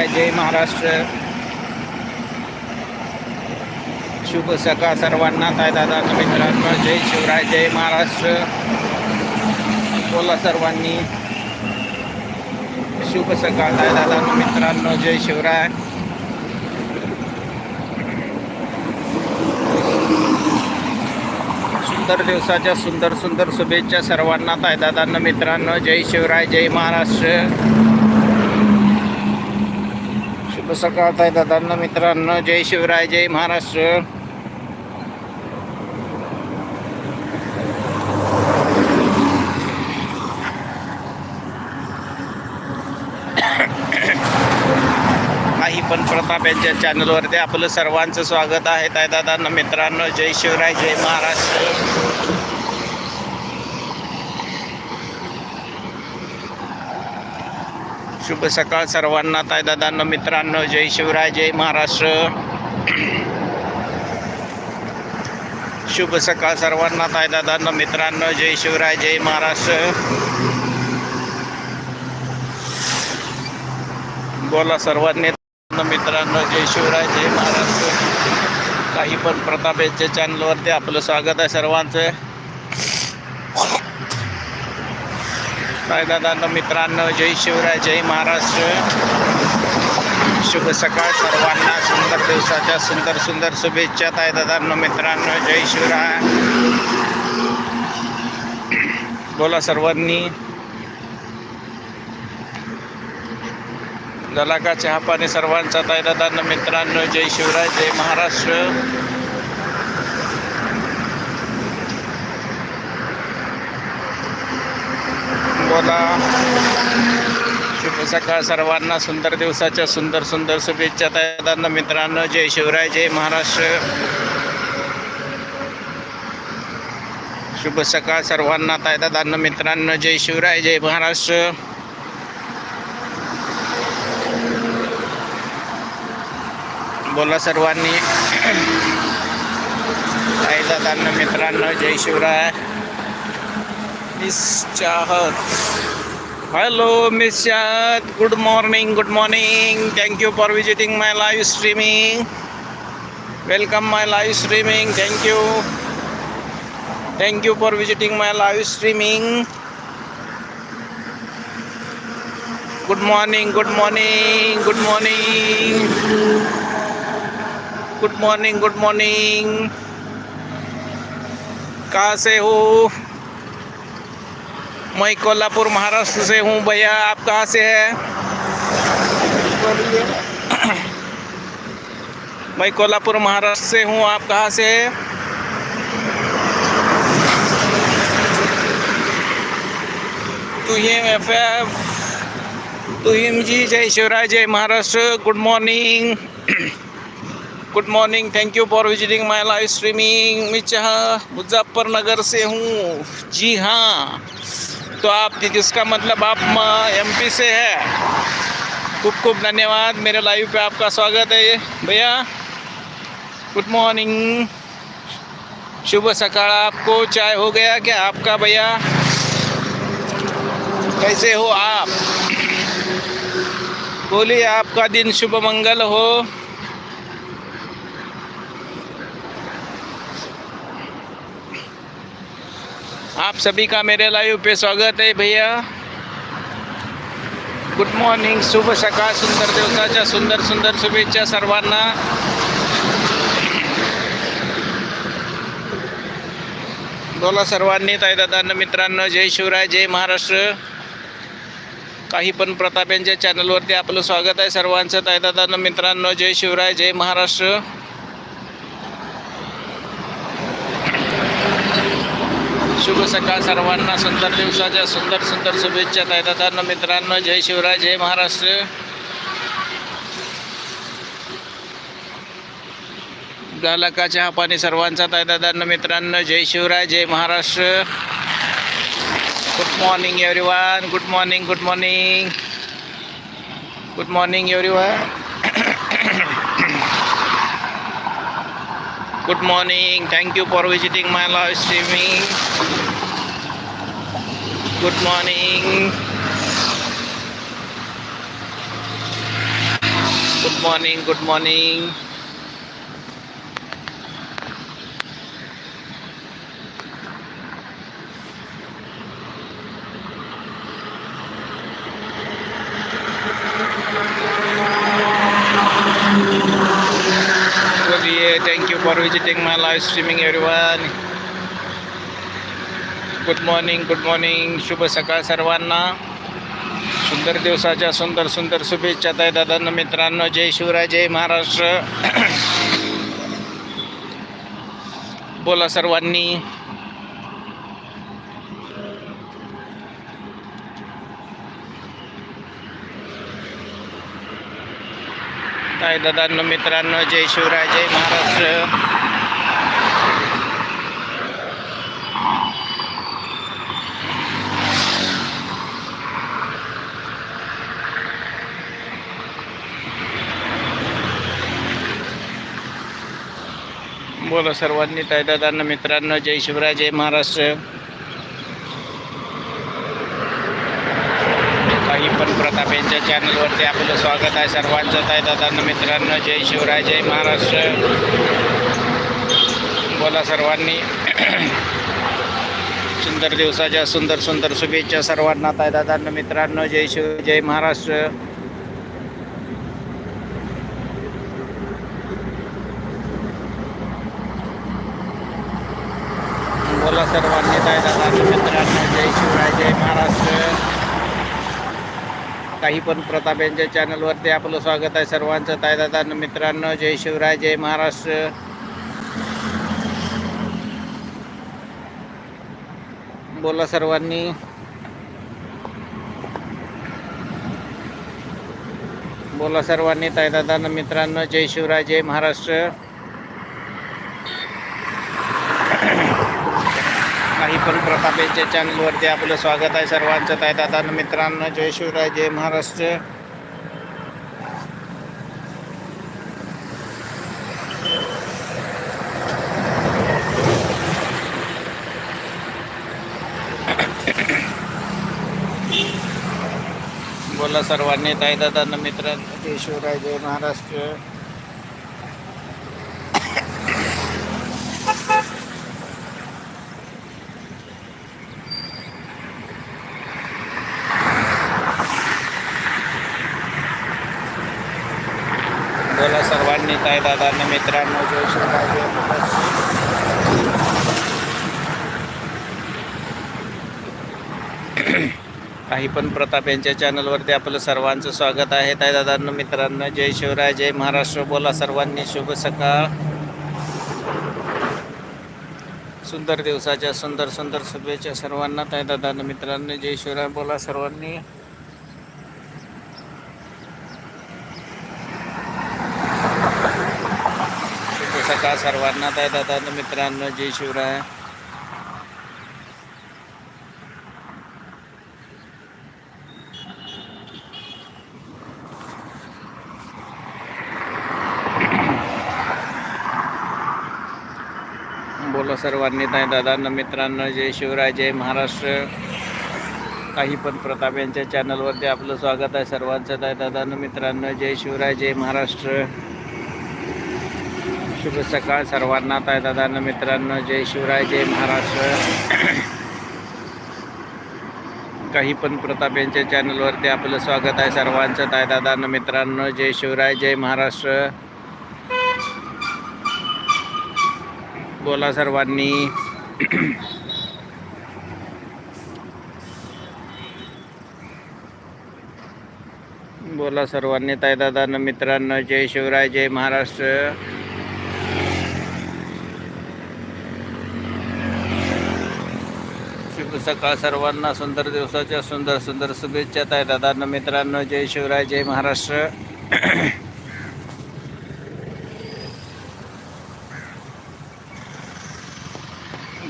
जय जय महाराष्ट्र. शुभ सकाळ सर्वांना. काय दादा मित्रांनो जय शिवराय जय महाराष्ट्र. बोला सर्वांनी. शुभ सकाळ. काय दादा मित्रांनो जय शिवराय. सुंदर दिवसाच्या सुंदर सुंदर शुभेच्छा सर्वांना. ताय दादांना मित्रांनो जय शिवराय जय महाराष्ट्र. शुभ सकाळ आहे दादांना मित्रांनो जय शिवराय जय महाराष्ट्र. काही पण प्रताप यांच्या चॅनलवरती आपलं सर्वांचं स्वागत आहे. दादांना मित्रांनो जय शिवराय जय महाराष्ट्र. शुभ सकाळ सर्वांना ताय दादांना मित्रांनो जय शिवराय जय महाराष्ट्र. शुभ सकाळ सर्वांना ताय दादांना मित्रांनो जय शिवराय जय महाराष्ट्र. बोला सर्वांनी मित्रांनो जय शिवराय जय महाराष्ट्र. काही पण प्रताप यांच्या चॅनलवरती आपलं स्वागत आहे सर्वांचं. भाईदादांनो मित्रांनो जय शिवराय जय महाराष्ट्र. शुभ सकाळ सर्वांना. सुंदर दिवसाच्या सुंदर सुंदर शुभेच्छा ताईदादांनो मित्रांनो जय शिवराय. बोला सर्वांनी. झाला का चहा पाणी सर्वांचा ताईदादांनो मित्रांनो जय शिवराय जय महाराष्ट्र. बोला शुभ सकाळ सर्वांना. सुंदर दिवसाच्या सुंदर सुंदर शुभेच्छा ताई मित्रांनो. जय शिवराय जय महाराष्ट्र. शुभ सकाळ सर्वांना ताई मित्रांनो. जय शिवराय जय महाराष्ट्र. बोला सर्वांनी. ताई मित्रांनो जय Shivray. miss Chahat hello miss Chahat good morning good morning thank you for visiting my live streaming welcome my live streaming thank you thank you for visiting my live streaming good morning good morning good morning good morning good morning कहाँ से हो मैं कोल्हापुर महाराष्ट्र से हूँ भैया, आप कहाँ से हैं? मैं कोल्हापुर महाराष्ट्र से हूँ, आप कहाँ से हैं? तुहिम एफ़ तुहिम जी जय शिवराय, जय Maharashtra, good morning. Good morning thank you for visiting my live streaming मैं मुजफ्फरनगर से हूँ। जी हाँ। तो आप जिसका मतलब आप एम पी से है? खूब खूब धन्यवाद, मेरे लाइव पे आपका स्वागत है ये। भैया गुड मॉर्निंग शुभ सकाळ आपको, चाय हो गया क्या आपका भैया? कैसे हो आप? बोलिए, आपका दिन शुभ मंगल हो। आप सभी का मेरे लाइव पे स्वागत है भैया। गुड मॉर्निंग शुभ सकाळ सुंदर दिवसाच्या सुंदर सुंदर शुभेच्छा सर्वांना. बोला सर्वांनी ताई दादांना मित्रांनो जय शिवराय जय महाराष्ट्र. काही पण प्रताप यांच्या चॅनलवरती आपलं स्वागत आहे सर्वांचं. ताईदादांना मित्रांनो जय शिवराय जय महाराष्ट्र. शुभ सकाळ सर्वांना. सुंदर दिवसाच्या सुंदर सुंदर शुभेच्छा ताई मित्रांनो. जय शिवराय जय महाराष्ट्र. झाला का चहा पाणी सर्वांचा ताई मित्रांनो. जय शिवराय जय Maharashtra. Good morning everyone good morning good morning good morning everyone good morning thank you for visiting my live streaming Good morning. Good morning, good morning. thank you for visiting my live streaming everyone good morning good morning शुभ सकाळ सर्वांना. सुंदर दिवसाच्या सुंदर सुंदर शुभेच्छा ताई दादांना मित्रांनो. जय शिवराय जय महाराष्ट्र. बोला सर्वांनी. ताई दादांनो मित्रांनो जय शिवराय जय महाराष्ट्र. बोला सर्वांनी ताई दादांना मित्रांनो जय शिवराय जय महाराष्ट्र. काही पण प्रताप यांच्या चॅनलवरती आपलं स्वागत आहे सर्वांचं ताई दादांना मित्रांनो जय शिवराय जय महाराष्ट्र. बोला सर्वांनी. सुंदर दिवसाच्या सुंदर सुंदर शुभेच्छा सर्वांना ताई दादांना मित्रांनो जय शिव जय महाराष्ट्र बोला सर्वांनी ताई दादांना मित्रांनो जय शिवराय जय महाराष्ट्र काही पण प्रताप यांच्या चॅनलवरती आपलं स्वागत आहे सर्वांचं. ताई मित्रांनो जय शिवराय जय महाराष्ट्र. बोला सर्वांनी. बोला सर्वांनी ताई मित्रांनो जय शिवराय जय महाराष्ट्र. करू प्रताप यांच्या चॅनलवरती आपलं स्वागत आहे सर्वांचं. आहे दादांना मित्रांनो जय शिवराय जय महाराष्ट्र. बोला सर्वांनी. ताई दादा मित्रांनो जय शिवराय जय महाराष्ट्र बोला सर्वांनी ताई दादांना मित्रांनो जय शिवराय काही पण प्रताप यांच्या चॅनलवरती आपलं सर्वांचं स्वागत आहे. ताई दादांना मित्रांनो जय शिवराय जय महाराष्ट्र. बोला सर्वांनी शुभ सकाळ. सुंदर दिवसाच्या सुंदर सुंदर शुभेच्छा सर्वांना. ताई दादांना मित्रांनो जय शिवराय. बोला सर्वांनी. शुभ सर्वांना? ताई दादा मित्रांनो जय शिवराय. बोला सर्वांनी ताय दादांना मित्रांनो जय शिवराय जय महाराष्ट्र. काही पण प्रताप यांच्या चॅनलवरती आपलं स्वागत आहे सर्वांचं. ताय दादा मित्रांनो जय शिवराय जय महाराष्ट्र. शुभ सकाळ सर्वांना ताय दादांना मित्रांनो जय शिवराय जय महाराष्ट्र. काही पण प्रताप यांच्या चॅनलवरती आपलं स्वागत आहे सर्वांचं ताय दादांना मित्रांनो जय शिवराय जय महाराष्ट्र. बोला सर्वांनी. बोला सर्वांनी तायदादांना मित्रांनो जय शिवराय जय महाराष्ट्र. सकाळ सर्वांना सुंदर दिवसाच्या सुंदर सुंदर शुभेच्छा ताई दादांना मित्रांनो जय शिवराय जय महाराष्ट्र.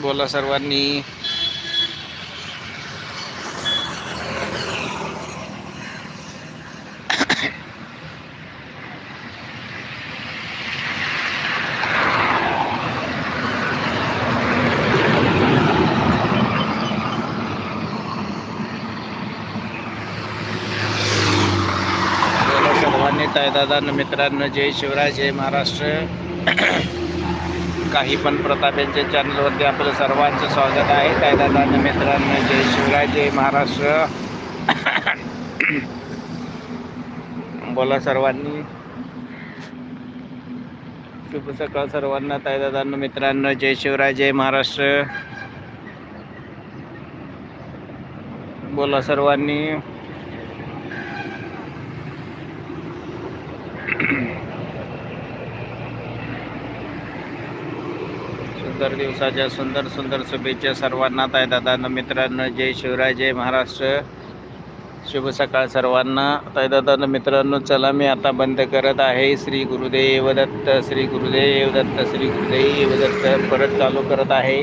बोला सर्वांनी बोला सर्वांनी मित्रांनो जय शिवराय जय महाराष्ट्र. काही पण प्रताप यांच्या चॅनलवरती आपलं सर्वांचं स्वागत आहे. ताईदादा मित्रांनो जय शिवराय जय महाराष्ट्र. बोला सर्वांनी. शुभ सकाळ सर्वांना ताईदादांनो मित्रांनो जय शिवराय जय महाराष्ट्र. बोला सर्वांनी. सुंदर दिवसाच्या सुंदर सुंदर शुभेच्छा सर्वांना ताईदादांनो मित्रांनो जय शिवराय जय महाराष्ट्र. शुभ सकाळ सर्वांना. ताईदादांनो मित्रांनो चला मी आता बंद करत आहे श्री गुरुदेव दत्त श्री गुरुदेव दत्त श्री गुरुदेव दत्त परत चालू करत आहे.